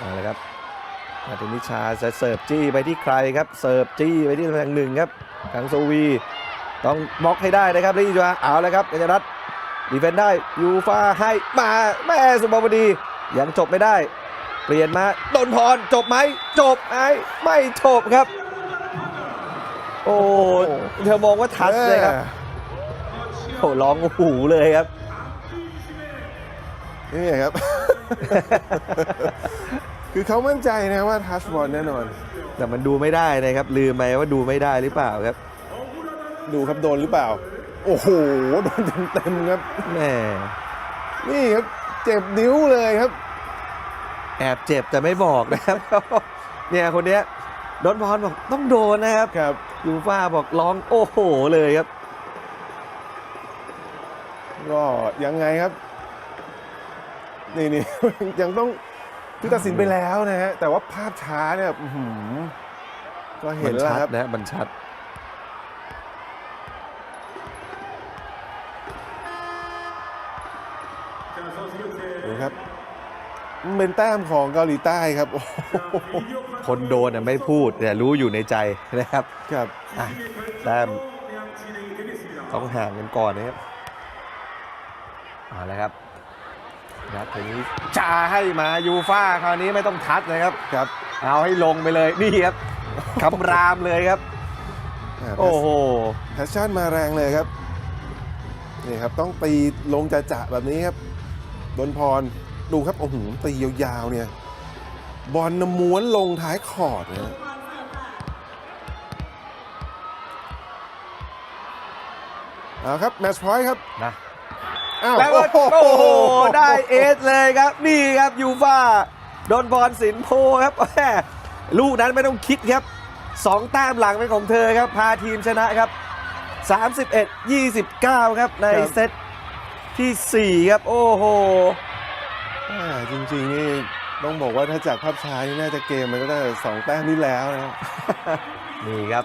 เอาละครับมาถึงนิชาจะเสิร์ฟจี้ไปที่ใครครับ เสิร์ฟจี้ไปที่ตำแหน่งหนึ่งครับทางโซวี ต้องบล็อกให้ได้นะครับลิจวาเอาละครับกัญญารัตน์ดีเฟนได้ยูฟาให้มาแม่สุบาวดียังจบไม่ได้ เปลี่ยนมาดนพรจบไหมจบไหมไม่จบครับ โอ้เธอมองว่าทัชเลยครับโอ้ร้องหูเลยครับ นี่ครับ คือเขามั่นใจนะว่าทัชบอลแน่นอน แต่มันดูไม่ได้นะครับ ลืมไปว่าดูไม่ได้หรือเปล่าครับ ดูครับโดนหรือเปล่า โอ้โห โดนเต็มๆครับแหมนี่ครับ เจ็บนิ้วเลยครับ แอบเจ็บแต่ไม่บอกนะครับ เนี่ยคนเนี้ยโดนบอลบอกต้องโดนนะครับครับยูฟ่าบอกร้องโอ้โหเลยครับ ก็ยังไงครับ นี่นี่ ยังต้องคือตัดสินไปแล้วนะฮะแต่ว่าภาพช้าเนี่ยอื้อหือก็เห็มันนแล้วชัดครับนะมันชัด ดูครับมันเป็นแต้มของเกาหลีใต้ครับโอ้โหคนโดนน่ะไม่พูดแต่รู้อยู่ในใจนะครับครับ อะแต้มต้องห่างกันก่อนนะครับเอาละครับ นัดทีนี้จาให้มายูฟ่าคราวนี้ไม่ต้องทัดนะครับครับ เอาให้ลงไปเลยนี่ครับคำรามเลยครับาโอ้โหแพชชั่นมาแรงเลยครับนี่ครับต้องตีลงจะจะๆแบบนี้ครับดนพรดูครับโอ้โหตียาวๆเนี่ย บอลน่ะม้วนลงท้ายคอร์ดนะฮะเอาครับ แมตช์พอยต์ครับนะ อ้าวแล้วก็โอ้โหได้เอสเลยครับนี่ครับยูฟ่าโดนบอลสินโพครับแหม่ลูกนั้นไม่ต้องคิดครับสองแต้มหลังเป็นของเธอครับ พาทีมชนะครับ 31 29 ครับในเซตทีสี่4 ครับ โอ้โหอ่าจริงๆนี่ต้องบอกว่าถ้าจากภาพช้านี่น่าจะเกมมันก็ได้สองแต้มนี้แล้วนะนี่ครับ